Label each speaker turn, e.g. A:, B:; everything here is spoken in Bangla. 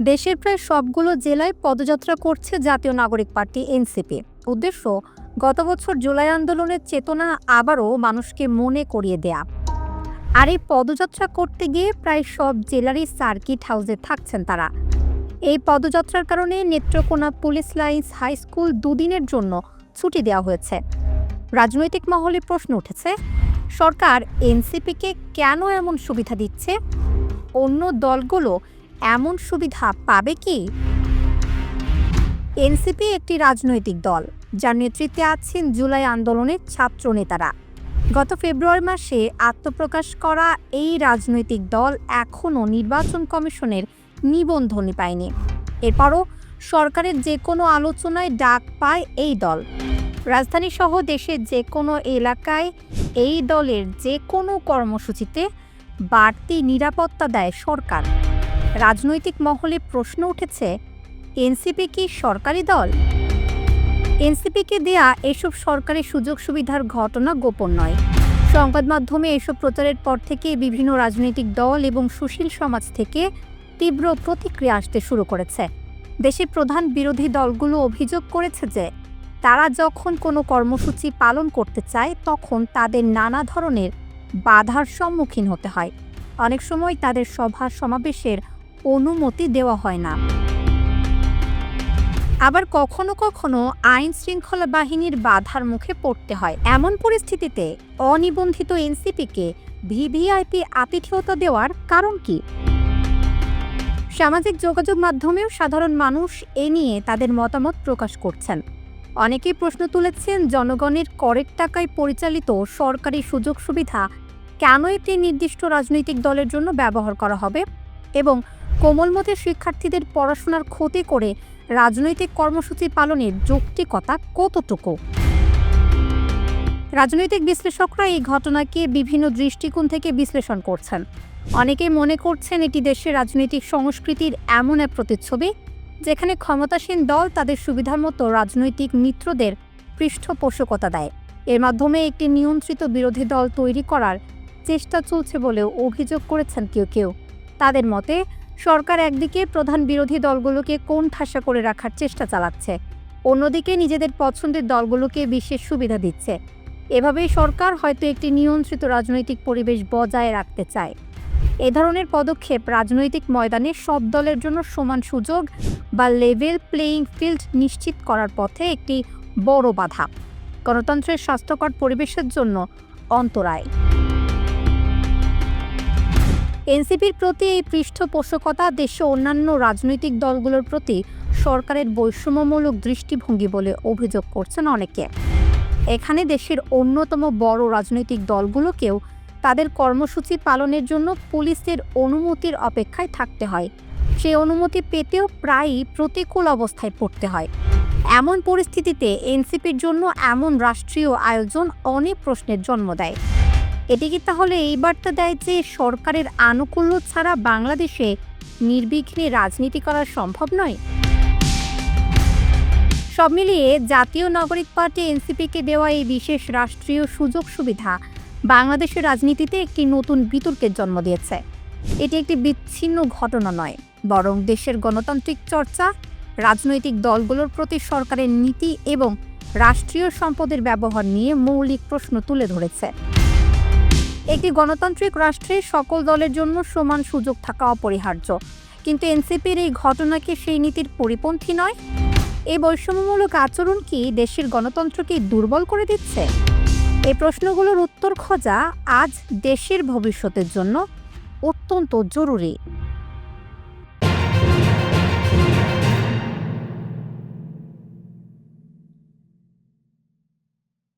A: দেশের প্রায় সবগুলো জেলায় পদযাত্রা করছে জাতীয় নাগরিক পার্টি, এনসিপি। উদ্দেশ্য, গত বছর জুলাই আন্দোলনের চেতনা আবারও মানুষকে মনে করিয়ে দেয়া। আর এই পদযাত্রা করতে গিয়ে প্রায় সব জেলারই সার্কিট হাউসে থাকছেন তারা। এই পদযাত্রার কারণে Netrokona police lines high school দুদিনের জন্য ছুটি দেওয়া হয়েছে। রাজনৈতিক মহলে প্রশ্ন উঠেছে, সরকার এনসিপিকে কেন এমন সুবিধা দিচ্ছে? অন্য দলগুলো এমন সুবিধা পাবে কি? এনসিপি একটি রাজনৈতিক দল, যার নেতৃত্বে আছেন জুলাই আন্দোলনের ছাত্র নেতারা গত ফেব্রুয়ারি মাসে আত্মপ্রকাশ করা এই রাজনৈতিক দল এখনও নির্বাচন কমিশনের নিবন্ধনই পায়নি। এরপরও সরকারের যে কোনো আলোচনায় ডাক পায় এই দল। রাজধানী সহ দেশের যে কোনো এলাকায় এই দলের যে কোনো কর্মসূচিতে বাড়তি নিরাপত্তা দেয় সরকার। রাজনৈতিক মহলে প্রশ্ন উঠেছে, এনসিপি কি সরকারি দল? এনসিপিকে দেয়া এসব সরকারি সুযোগ সুবিধার ঘটনা গোপন নয়। সংবাদ মাধ্যমে এসব প্রচারের পর থেকে বিভিন্ন রাজনৈতিক দল এবং সুশীল সমাজ থেকে তীব্র প্রতিক্রিয়া আসতে শুরু করেছে। দেশের প্রধান বিরোধী দলগুলো অভিযোগ করেছে যে, তারা যখন কোনো কর্মসূচি পালন করতে চায়, তখন তাদের নানা ধরনের বাধার সম্মুখীন হতে হয়। অনেক সময় তাদের সভা সমাবেশের অনুমতি দেওয়া হয় না। আবার কখনো কখনো আইন শৃঙ্খলা বাহিনীর বাধার মুখে পড়তে হয়। এমন পরিস্থিতিতে অনিবন্ধিত এনসিপিকে ভিভিআইপি আতিথেয়তা দেওয়ার কারণ কি? সামাজিক যোগাযোগ মাধ্যমেও সাধারণ মানুষ এ নিয়ে তাদের মতামত প্রকাশ করছেন। অনেকেই প্রশ্ন তুলেছেন, জনগণের করের টাকায় পরিচালিত সরকারি সুযোগ সুবিধা কেন একটি নির্দিষ্ট রাজনৈতিক দলের জন্য ব্যবহার করা হবে? এবং কোমলমতি শিক্ষার্থীদের পড়াশোনার ক্ষতি করে রাজনৈতিক কর্মসূচি পালনের যৌক্তিকতা কতটুকু? রাজনৈতিক বিশ্লেষকরা এই ঘটনাকে বিভিন্ন দৃষ্টিকোণ থেকে বিশ্লেষণ করছেন। অনেকেই মনে করছেন এটি দেশের রাজনৈতিক সংস্কৃতির এমন এক প্রতিচ্ছবি, যেখানে ক্ষমতাসীন দল তাদের সুবিধার মতো রাজনৈতিক মিত্রদের পৃষ্ঠপোষকতা দেয়। এর মাধ্যমে একটি নিয়ন্ত্রিত বিরোধী দল তৈরি করার চেষ্টা চলছে বলেও অভিযোগ করেছেন কেউ কেউ। তাদের মতে সরকার একদিকে প্রধান বিরোধী দলগুলোকে কোণ ঠাসা করে রাখার চেষ্টা চালাচ্ছে, অন্যদিকে নিজেদের পছন্দের দলগুলোকে বিশেষ সুবিধা দিচ্ছে। এভাবে সরকার হয়তো একটি নিয়ন্ত্রিত রাজনৈতিক পরিবেশ বজায় রাখতে চায়। এ ধরনের পদক্ষেপ রাজনৈতিক ময়দানে সব দলের জন্য সমান সুযোগ বা লেভেল প্লেয়িং ফিল্ড নিশ্চিত করার পথে একটি বড় বাধা। গণতন্ত্রের স্বাস্থ্যকর পরিবেশের জন্য অন্তরায়। এনসিপির প্রতি এই পৃষ্ঠপোষকতা দেশে অন্যান্য রাজনৈতিক দলগুলোর প্রতি সরকারের বৈষম্যমূলক দৃষ্টিভঙ্গি বলে অভিযোগ করছেন অনেকে। এখানে দেশের অন্যতম বড় রাজনৈতিক দলগুলোকেও তাদের কর্মসূচি পালনের জন্য পুলিশের অনুমতির অপেক্ষায় থাকতে হয়। সেই অনুমতি পেতেও প্রায়ই প্রতিকূল অবস্থায় পড়তে হয়। এমন পরিস্থিতিতে এনসিপির জন্য এমন রাষ্ট্রীয় আয়োজন অনেক প্রশ্নের জন্ম দেয়। এটি কি তাহলে এই বার্তা দেয় যে সরকারের আনুকূল্য ছাড়া বাংলাদেশে নির্বিঘ্নে রাজনীতি করা সম্ভব নয়? সব মিলিয়ে জাতীয় নাগরিক পার্টি এনসিপিকে দেওয়া এই বিশেষ রাষ্ট্রীয় সুযোগ সুবিধা বাংলাদেশের রাজনীতিতে একটি নতুন বিতর্কের জন্ম দিয়েছে। এটি একটি বিচ্ছিন্ন ঘটনা নয়, বরং দেশের গণতান্ত্রিক চর্চা, রাজনৈতিক দলগুলোর প্রতি সরকারের নীতি এবং রাষ্ট্রীয় সম্পদের ব্যবহার নিয়ে মৌলিক প্রশ্ন তুলে ধরেছে। একটি গণতান্ত্রিক রাষ্ট্রে সকল দলের জন্য সমান সুযোগ থাকা অপরিহার্য। কিন্তু এনসিপির এই ঘটনা কি সেই নীতির পরিপন্থী নয়? এই বৈষম্যমূলক আচরণ কি দেশের গণতন্ত্রকে দুর্বল করে দিচ্ছে? এই প্রশ্নগুলোর উত্তর খোঁজা আজ দেশের ভবিষ্যতের জন্য অত্যন্ত জরুরি।